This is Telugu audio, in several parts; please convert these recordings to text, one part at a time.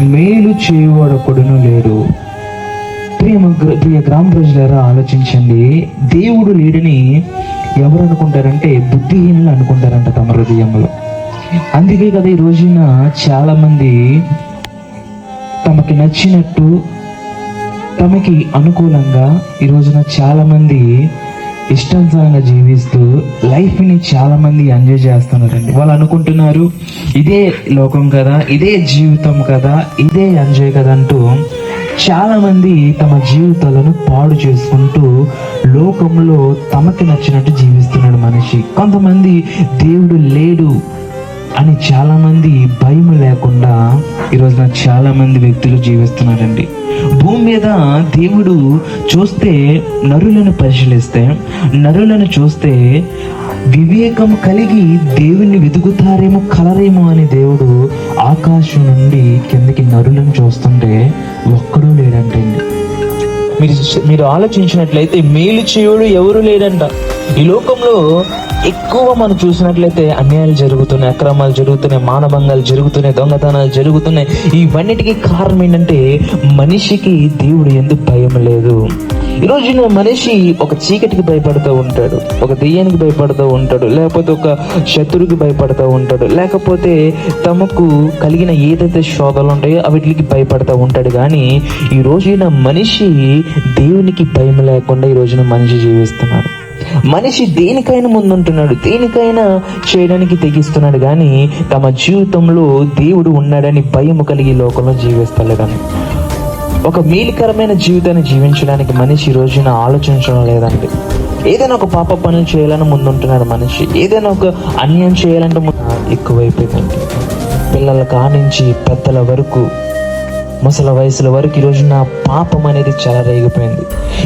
మేలు చేయవాడొకడును లేడు. ప్రియ ప్రియ గ్రామ ప్రజలారా ఆలోచించండి. దేవుడు లేడని ఎవరు అనుకుంటారంటే బుద్ధిహీనులు అనుకుంటారంట తమ హృదయంలో. అందుకే కదా ఈ రోజున చాలామంది తమకి నచ్చినట్టు తమకి అనుకూలంగా ఈ రోజున చాలామంది ఇష్టానుసారంగా జీవిస్తూ లైఫ్ని చాలా మంది ఎంజాయ్ చేస్తున్నారండి. వాళ్ళు అనుకుంటున్నారు ఇదే లోకం కదా ఇదే జీవితం కదా ఇదే ఎంజాయ్ కదా అంటూ చాలా మంది తమ జీవితాలను పాడు చేసుకుంటూ లోకంలో తమకి నచ్చినట్టు జీవిస్తున్నాడు మనిషి. కొంతమంది దేవుడు లేడు అని చాలామంది భయం లేకుండా ఈరోజున చాలామంది వ్యక్తులు జీవిస్తున్నారండి. భూమి మీద దేవుడు చూస్తే నరులను పరిశీలిస్తే నరులను చూస్తే వివేకం కలిగి దేవుణ్ణి వెతుకుతారేమో కలరేమో అని దేవుడు ఆకాశం నుండి కిందకి నరులను చూస్తుంటే ఒక్కడూ లేడంటండి మీరు మీరు ఆలోచించినట్లయితే మేలు చేయుడు ఎవరు లేడంట. ఈ లోకంలో ఎక్కువ మనం చూసినట్లయితే అన్యాయాలు జరుగుతున్నాయి అక్రమాలు జరుగుతున్నాయి మానభంగాలు జరుగుతున్నాయి దొంగతనాలు జరుగుతున్నాయి. ఇవన్నిటికీ కారణం ఏంటంటే మనిషికి దేవుడు ఎందుకు భయం లేదు. ఈ రోజున మనిషి ఒక చీకటికి భయపడుతూ ఉంటాడు ఒక దెయ్యానికి భయపడుతూ ఉంటాడు లేకపోతే ఒక శత్రువుకి భయపడుతూ ఉంటాడు లేకపోతే తమకు కలిగిన ఏదైతే శోధలు ఉంటాయో అవిటికి భయపడుతూ ఉంటాడు. కానీ ఈ రోజున మనిషి దేవునికి భయం లేకుండా ఈ రోజున మనిషి జీవిస్తున్నాడు. మనిషి దేనికైనా ముందుంటున్నాడు దేనికైనా చేయడానికి తెగిస్తున్నాడు. కానీ తమ జీవితంలో దేవుడు ఉన్నాడని భయం కలిగి లోకంలో జీవిస్తలేదని ఒక మేలుకరమైన జీవితాన్ని జీవించడానికి మనిషి ఈ రోజున ఆలోచించడం లేదండి. ఏదైనా ఒక పాప పనులు చేయాలని ముందుంటున్నాడు మనిషి. ఏదైనా ఒక అన్యాయం చేయాలంటే ముందు ఎక్కువైపోయిందండి. పిల్లల కానించి పెద్దల వరకు ముసల వయసుల వరకు ఈ రోజున పాపం అనేది చాలా రేగిపోయింది.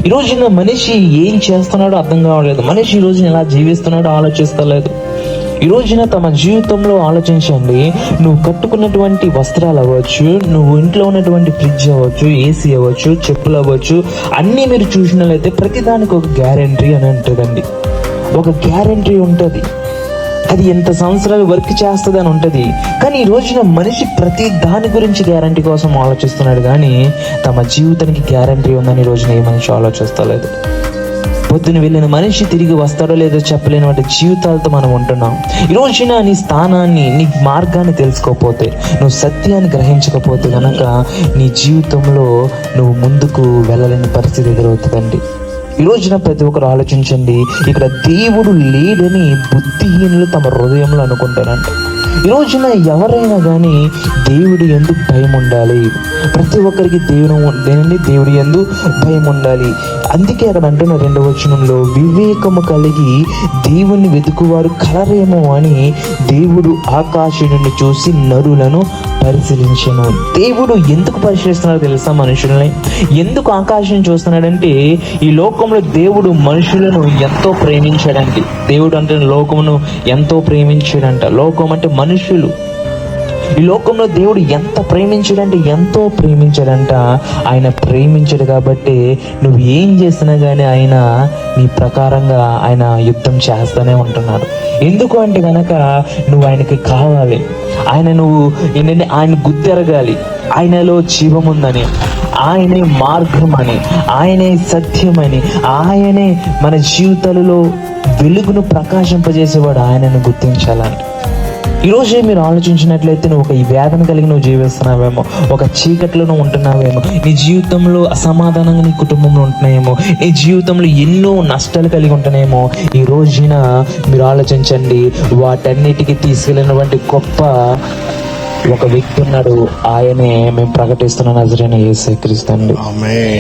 ఈ రోజున మనిషి ఏం చేస్తున్నాడో అర్థం కావట్లేదు. మనిషి ఈ రోజున ఎలా జీవిస్తున్నాడో ఆలోచిస్తలేదు. ఈ రోజున తమ జీవితంలో ఆలోచించండి. నువ్వు కట్టుకున్నటువంటి వస్త్రాలు అవ్వచ్చు నువ్వు ఇంట్లో ఉన్నటువంటి ఫ్రిడ్జ్ అవ్వచ్చు ఏసీ అవ్వచ్చు చెప్పులు అవ్వచ్చు అన్నీ మీరు చూసినట్లయితే ప్రతిదానికి ఒక గ్యారంటీ అని ఉంటుందండి. ఒక గ్యారంటీ ఉంటుంది. అది ఎంత సంవత్సరాలు వర్క్ చేస్తుంది అని ఉంటుంది. కానీ ఈ రోజున మనిషి ప్రతి దాని గురించి గ్యారంటీ కోసం ఆలోచిస్తున్నాడు కానీ తమ జీవితానికి గ్యారంటీ ఉందని ఈ రోజున ఏ మనిషి ఆలోచిస్తలేదు. పొద్దున వెళ్ళిన మనిషి తిరిగి వస్తాడో లేదో చెప్పలేని వాటి జీవితాలతో మనం ఉంటున్నాం. ఈ రోజున నీ స్థానాన్ని నీ మార్గాన్ని తెలుసుకోకపోతే నువ్వు సత్యాన్ని గ్రహించకపోతే కనుక నీ జీవితంలో నువ్వు ముందుకు వెళ్ళలేని పరిస్థితి ఎదురవుతుందండి. ఈ రోజున ప్రతి ఒక్కరు ఆలోచించండి ఇక్కడ దేవుడు లేడని బుద్ధిహీనులు తమ హృదయంలో అనుకుంటారంట. ఈ రోజున ఎవరైనా కానీ దేవుడి ఎందు భయం ఉండాలి ప్రతి ఒక్కరికి దేవుడు దేనిని దేవుడి ఎందు భయం ఉండాలి అందుకే అక్కడ అంటున్న రెండవ వచనంలో వివేకము కలిగి దేవుణ్ణి వెతుకువారు కలరేమో అని దేవుడు ఆకాశం చూసి నరులను పరిశీలించను. దేవుడు ఎందుకు పరిశీలిస్తున్నాడో తెలుసా మనుషుల్ని? ఎందుకు ఆకాశం చూస్తున్నాడంటే ఈ లోకంలో దేవుడు మనుషులను ఎంతో ప్రేమించాడండి. దేవుడు అంటే లోకమును ఎంతో ప్రేమించాడంట. లోకం అంటే మనుషులు. ఈ లోకంలో దేవుడు ఎంత ప్రేమించాడంటే ఎంతో ప్రేమించాడంట. ఆయన ప్రేమించాడు కాబట్టి నువ్వు ఏం చేసినా కానీ ఆయన నీ ప్రకారంగా ఆయన యుద్ధం చేస్తూనే ఉంటున్నాడు. ఎందుకు అంటే కనుక నువ్వు ఆయనకి కావాలి. ఆయన నువ్వు ఏంటంటే ఆయన గుర్తెరగాలి ఆయనలో జీవం ఉందని ఆయనే మార్గం అని ఆయనే సత్యమని ఆయనే మన జీవితాలలో వెలుగును ప్రకాశింపజేసేవాడు ఆయనను గుర్తించాలని. ఈరోజే మీరు ఆలోచించినట్లయితే నువ్వు ఒక ఈ వేదన కలిగి నువ్వు జీవిస్తున్నావేమో ఒక చీకట్లో నువ్వు ఉంటున్నావేమో నీ జీవితంలో అసమాధానంగా నీ కుటుంబంలో ఉంటున్నాయేమో నీ జీవితంలో ఎన్నో నష్టాలు కలిగి ఉంటున్నాయేమో ఈ రోజున మీరు ఆలోచించండి వాటన్నిటికీ తీసుకెళ్ళినటువంటి గొప్ప ఒక వ్యక్తి ఉన్నాడు. ఆయనే మేము ప్రకటిస్తున్న నజరైన యేసే క్రీస్తండి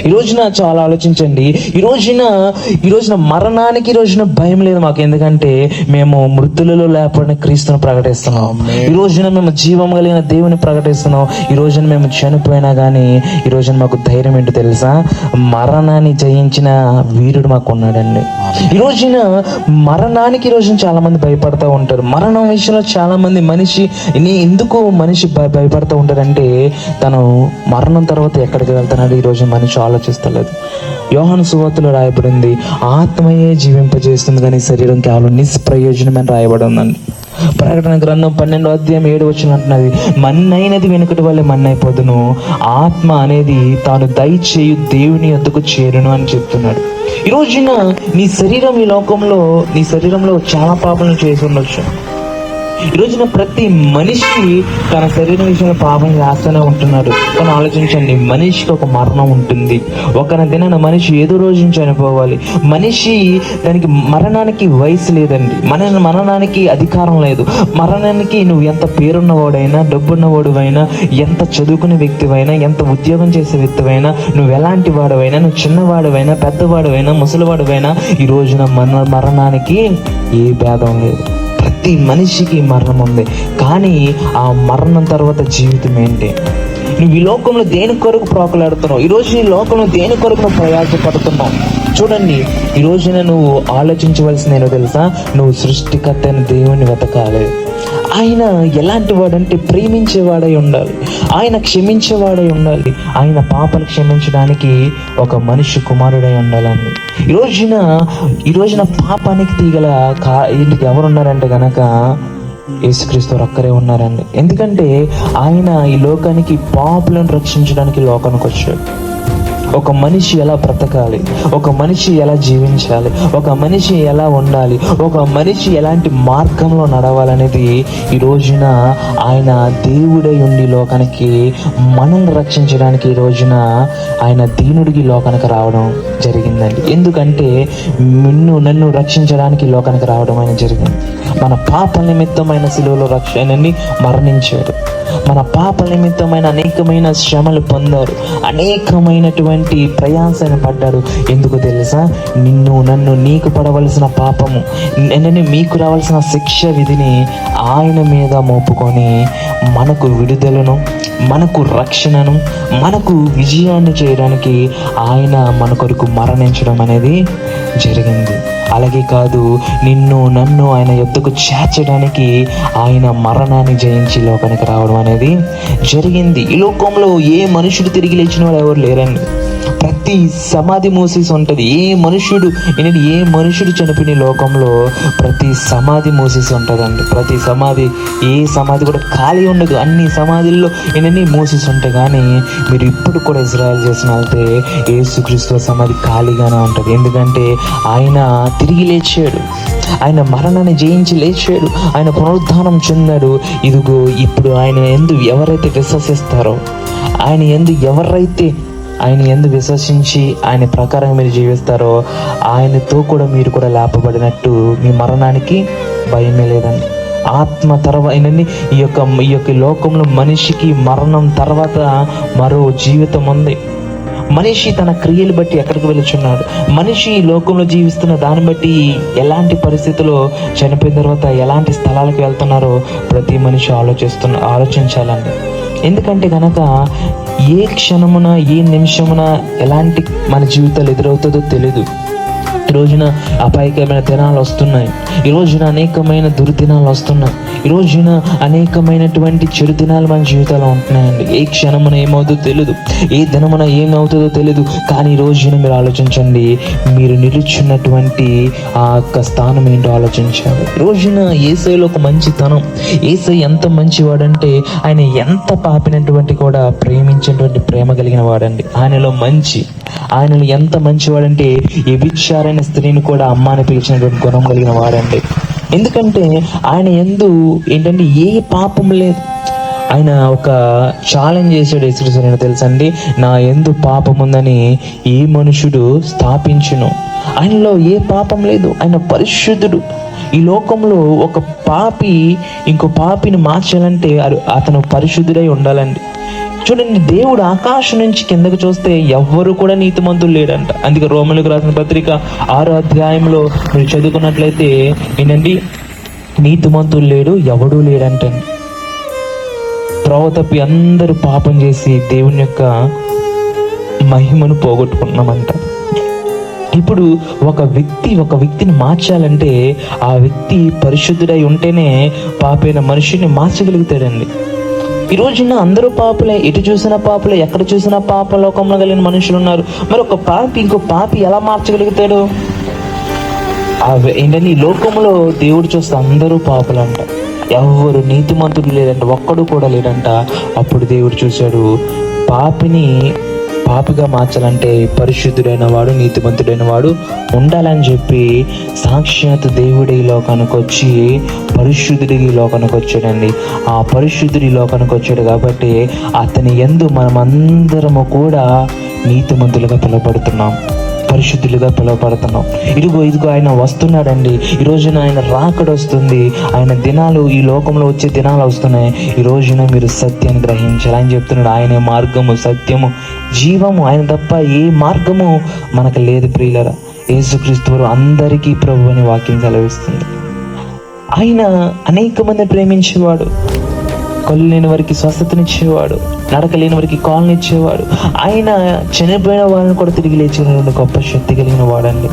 ఈ రోజున చాలా ఆలోచించండి. ఈ రోజున ఈ రోజున మరణానికి ఈ రోజున భయం లేదు మాకు. ఎందుకంటే మేము మృతులలో లేకపోయిన క్రీస్తును ప్రకటిస్తున్నాం. ఈ రోజున మేము జీవం కలిగిన దేవుని ప్రకటిస్తున్నాం. ఈ రోజున మేము చనిపోయినా కానీ ఈ రోజున మాకు ధైర్యం ఏంటో తెలుసా? మరణాన్ని జయించిన వీరుడు మాకు ఉన్నాడండి. ఈ రోజున మరణానికి ఈ రోజున చాలా మంది భయపడతా ఉంటారు. మరణం విషయంలో చాలా మంది మనిషి ఎందుకు మనిషి భయ భయపడుతూ ఉంటాడంటే తను మరణం తర్వాత ఎక్కడికి వెళ్తున్నాడు ఈ రోజు మనిషి ఆలోచిస్తలేదు. యోహన సువార్తలో రాయబడింది ఆత్మయే జీవింపజేస్తుంది కానీ శరీరం కేవలం నిష్ప్రయోజనమని రాయబడి ఉందండి. ప్రకటన గ్రంథం పన్నెండో అధ్యాయం ఏడు వచ్చిన అంటున్నది మన్నైనది వెనుకటి వల్లే మన్నైపోదును ఆత్మ అనేది తాను దయచేయు దేవుని వద్దకు చేరును అని చెప్తున్నాడు. ఈ రోజున నీ శరీరం ఈ లోకంలో నీ శరీరంలో చాలా పాపలను చేసి ఉండొచ్చు. ఈ రోజున ప్రతి మనిషి తన శరీరం విషయంలో పాపం చేస్తూనే ఉంటున్నాడు. కానీ ఆలోచించండి మనిషికి ఒక మరణం ఉంటుంది. ఒక దినాన మనిషి ఏదో రోజు చనిపోవాలి. మనిషి దానికి మరణానికి వయసు లేదండి. మన మరణానికి అధికారం లేదు. మరణానికి నువ్వు ఎంత పేరున్నవాడైనా డబ్బున్నవాడువైనా ఎంత చదువుకునే వ్యక్తివైనా ఎంత ఉద్యోగం చేసే వ్యక్తివైనా నువ్వు ఎలాంటి వాడవైనా నువ్వు చిన్నవాడువైనా పెద్దవాడువైనా ముసలివాడువైనా ఈ రోజున మన మరణానికి ఏ భేదం లేదు. ప్రతి మనిషికి మరణం ఉంది. కానీ ఆ మరణం తర్వాత జీవితం ఏంటి? నువ్వు ఈ లోకంలో దేని కొరకు ప్రోకలాడుతున్నావు? ఈ రోజు ఈ లోకంలో దేని కొరకు నువ్వు ప్రయాసపడుతున్నావు? చూడండి ఈ రోజున నువ్వు ఆలోచించవలసిన ఏంటో తెలుసా? నువ్వు సృష్టికర్త అయిన దేవుని వెతకాలి. ఆయన ఎలాంటి వాడంటే ప్రేమించేవాడై ఉండాలి. ఆయన క్షమించేవాడై ఉండాలి. ఆయన పాపలు క్షమించడానికి ఒక మనిషి కుమారుడై ఉండాలని. ఈ రోజున ఈ రోజున పాపానికి తీగల కా ఇంటికి ఎవరు ఉన్నారంటే గనక యేసుక్రీస్తు ఒక్కరే ఉన్నారండి. ఎందుకంటే ఆయన ఈ లోకానికి పాపులను రక్షించడానికి లోకానికి వచ్చాడు ఒక మనిషి ఎలా బ్రతకాలి? ఒక మనిషి ఎలా జీవించాలి? ఒక మనిషి ఎలా ఉండాలి? ఒక మనిషి ఎలాంటి మార్గంలో నడవాలనేది ఈ రోజున ఆయన దేవుడై ఉండి లోకానికి మనల్ని రక్షించడానికి ఈ రోజున ఆయన దీనుడికి లోకానికి రావడం జరిగిందండి. ఎందుకంటే నిన్ను నన్ను రక్షించడానికి లోకానికి రావడం ఆయన జరిగింది. మన పాప నిమిత్తమైన శిలువలో రక్షణని మరణించాడు. మన పాప నిమిత్తమైన అనేకమైన శ్రమలు పొందారు. అనేకమైనటువంటి ప్రయాసాన్ని పడ్డాడు ఎందుకు తెలుసా? నిన్ను నన్ను నీకు పడవలసిన పాపము నిన్నని మీకు రావాల్సిన శిక్ష విధిని ఆయన మీద మోపుకొని మనకు విడుదలను మనకు రక్షణను మనకు విజయాన్ని చేయడానికి ఆయన మన కొరకు మరణించడం అనేది జరిగింది. అలాగే కాదు నిన్ను నన్ను ఆయన యుద్ధకు చేర్చడానికి ఆయన మరణాన్ని జయించి లోకానికి రావడం అనేది జరిగింది. ఈ లోకంలో ఏ మనుషుడు తిరిగి లేచిన వాడు ఎవరు లేరండి? ప్రతి సమాధి మూసేసి ఉంటుంది. ఏ మనుషుడు ఏంటంటే ఏ మనుషుడు చనిపోయిన లోకంలో ప్రతి సమాధి మూసేసి ఉంటుందండి. ప్రతి సమాధి ఏ సమాధి కూడా ఖాళీ ఉండదు. అన్ని సమాధుల్లో ఏంటంటే మూసేసి ఉంటాయి కానీ మీరు ఇప్పుడు కూడా ఇజ్రాయల్ చేసిన వెళ్తే ఏసుక్రీస్తు సమాధి ఖాళీగానే ఉంటుంది. ఎందుకంటే ఆయన తిరిగి లేచాడు. ఆయన మరణాన్ని జయించి లేచాడు. ఆయన పునరుద్ధానం చెందాడు. ఇదిగో ఇప్పుడు ఆయన ఎందు ఎవరైతే విశ్వసిస్తారో ఆయన ఎందు ఎవరైతే ఆయన ఎందు విశ్వసించి ఆయన ప్రకారం మీరు జీవిస్తారో ఆయనతో కూడా మీరు కూడా లేపబడినట్టు మీ మరణానికి భయమే లేదండి. ఆత్మ తర్వాత ఈ యొక్క ఈ యొక్క లోకంలో మనిషికి మరణం తర్వాత మరో జీవితం ఉంది. మనిషి తన క్రియలు బట్టి ఎక్కడికి వెళుచున్నాడు మనిషి ఈ లోకంలో జీవిస్తున్న దాన్ని బట్టి ఎలాంటి పరిస్థితుల్లో చనిపోయిన తర్వాత ఎలాంటి స్థలాలకు వెళ్తున్నారో ప్రతి మనిషి ఆలోచిస్తున్న ఆలోచించాలండి. ఎందుకంటే కనుక ఏ క్షణమున ఏ నిమిషమున ఎలాంటి మన జీవితాలు ఎదురవుతుందో తెలియదు ఈ రోజున అపాయకరమైన దినాలు వస్తున్నాయి. ఈ రోజున అనేకమైన దుర్దినాలు వస్తున్నాయి. ఈ రోజున అనేకమైనటువంటి చెడు దినాలు మన జీవితాల్లో ఉంటున్నాయండి. ఏ క్షణమున ఏమవుతుందో తెలియదు ఏ దినమున ఏమవుతుందో తెలియదు కానీ ఈ రోజున మీరు ఆలోచించండి. మీరు నిలుచున్నటువంటి ఆ యొక్క స్థానం ఏంటో ఆలోచించాలి. ఈ రోజున ఏసైలో ఒక మంచితనం. ఏసై ఎంత మంచివాడంటే ఆయన ఎంత పాపినటువంటి కూడా ప్రేమించినటువంటి ప్రేమ కలిగిన వాడండి. ఆయనలో మంచి. ఆయనను ఎంత మంచివాడంటే వ్యభిచారైన స్త్రీని కూడా అమ్మ అని పిలిచినటువంటి గుణం కలిగిన వాడండి. ఎందుకంటే ఆయన ఎందు ఏంటంటే ఏ పాపం లేదు. ఆయన ఒక ఛాలెంజ్ చేశాడు యేసుక్రీస్తు తెలుసండి. నా ఎందు పాపం ఉందని ఏ మనుషుడు స్థాపించును. ఆయనలో ఏ పాపం లేదు. ఆయన పరిశుద్ధుడు. ఈ లోకంలో ఒక పాపి ఇంకో పాపిని మార్చాలంటే అతను పరిశుద్ధుడై ఉండాలండి. చూడండి దేవుడు ఆకాశం నుంచి కిందకు చూస్తే ఎవ్వరు కూడా నీతిమంతులు లేడంట అందుకే రోమలకు రాసిన పత్రిక ఆరో అధ్యాయంలో మీరు చదువుకున్నట్లయితే ఏంటండి నీతిమంతులు లేడు ఎవడూ లేడంటండి. త్రోవ తప్పి అందరూ పాపం చేసి దేవుని యొక్క మహిమను పోగొట్టుకున్నామంట ఇప్పుడు ఒక వ్యక్తి ఒక వ్యక్తిని మార్చాలంటే ఆ వ్యక్తి పరిశుద్ధుడై ఉంటేనే పాపైన మనిషిని మార్చగలుగుతాడండి. ఈ రోజున అందరూ పాపలే ఎటు చూసినా పాపలే ఎక్కడ చూసినా పాప లోకంలో కలిగిన మనుషులు ఉన్నారు. మరి ఒక పాపి ఇంకో పాపి ఎలా మార్చగలుగుతాడు? ఏంటంటే ఈ లోకంలో దేవుడు చూస్తే అందరూ పాపలంట. ఎవరు నీతిమంతుడు లేదంట ఒక్కడు కూడా లేడంట. అప్పుడు దేవుడు చూశాడు పాపిని పాపిగా మార్చాలంటే పరిశుద్ధుడైన వాడు నీతిమంతుడైన వాడు ఉండాలని చెప్పి సాక్షాత్ దేవుడి లోకానికి వచ్చి పరిశుద్ధుడి లోకానికి వచ్చాడండి. ఆ పరిశుద్ధుడి లోకానికి వచ్చాడు కాబట్టి అతని ఎందు మనమందరము కూడా నీతిమంతులుగా పిలువబడుతున్నాం పరిశుద్ధులుగా పిలువబడుతున్నాం. ఇదిగో ఇదిగో ఆయన వస్తున్నాడండి. ఈ రోజున ఆయన రాకడ వస్తుంది. ఆయన దినాలు ఈ లోకంలో వచ్చే దినాలు వస్తున్నాయి. ఈ రోజున మీరు సత్యాన్ని గ్రహించాలి ఆయన చెప్తున్నాడు. ఆయనే మార్గము సత్యము. జీవము ఆయన తప్ప ఏ మార్గము మనకు లేదు ప్రియులరా. యేసుక్రీస్తువురు అందరికీ ప్రభు అని వాక్యం సెలవిస్తుంది. ఆయన అనేక మంది ప్రేమించేవాడు. కళ్ళు లేని వారికి స్వస్థతనిచ్చేవాడు. నడక లేని వారికి కాళ్ళనిచ్చేవాడు ఆయన చనిపోయిన వారిని కూడా తిరిగి లేచిన గొప్ప శక్తి కలిగిన వాడండి.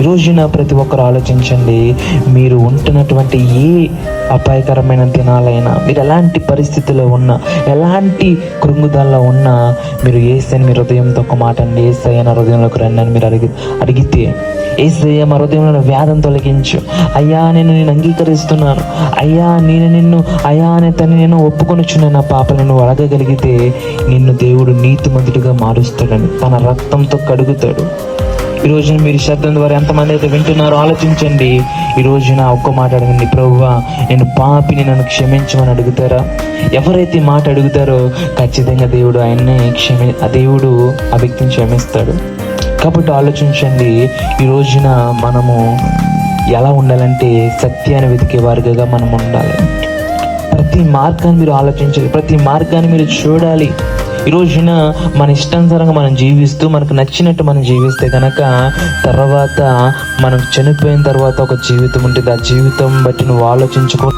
ఈ రోజున ప్రతి ఒక్కరు ఆలోచించండి మీరు ఉంటున్నటువంటి ఏ అపాయకరమైన దినాలైనా మీరు ఎలాంటి పరిస్థితిలో ఉన్నా ఎలాంటి కృంగుదల్లో ఉన్నా మీరు ఏసని మీ హృదయంతో ఒక మాట అండి ఏసయ్య నా హృదయంలోకి రండి అని మీరు అడిగి అడిగితే ఏసయ్య మా హృదయంలో వ్యాధం తొలగించు. అయ్యా నేను నేను అంగీకరిస్తున్నాను. అయ్యా నేను నిన్ను అయ్యా అనే తను నేను ఒప్పుకొనుచున్న నా పాపలను నువ్వు అడగగలిగితే నిన్ను దేవుడు నీతిమంతుడిగా మారుస్తాడని తన రక్తంతో కడుగుతాడు. ఈ రోజున మీరు శబ్దం ద్వారా ఎంతమంది అయితే వింటున్నారో ఆలోచించండి. ఈ రోజున ఒక్క మాట అడగండి. ప్రభువా నేను పాపిని నన్ను క్షమించమని అడుగుతారా? ఎవరైతే మాట అడుగుతారో ఖచ్చితంగా దేవుడు ఆయన్ని క్షమి ఆ దేవుడు ఆ వ్యక్తిని క్షమిస్తాడు. కాబట్టి ఆలోచించండి. ఈ రోజున మనము ఎలా ఉండాలంటే సత్యాన్ని వెతికే వారిగా మనం ఉండాలి. ప్రతి మార్గాన్ని మీరు ఆలోచించాలి. ప్రతి మార్గాన్ని మీరు చూడాలి. ఈ రోజున మన ఇష్టానుసారంగా మనం జీవిస్తూ మనకు నచ్చినట్టు మనం జీవిస్తే కనుక తర్వాత మనం చనిపోయిన తర్వాత ఒక జీవితం ఉంటుంది. ఆ జీవితం బట్టి నువ్వు ఆలోచించుకో.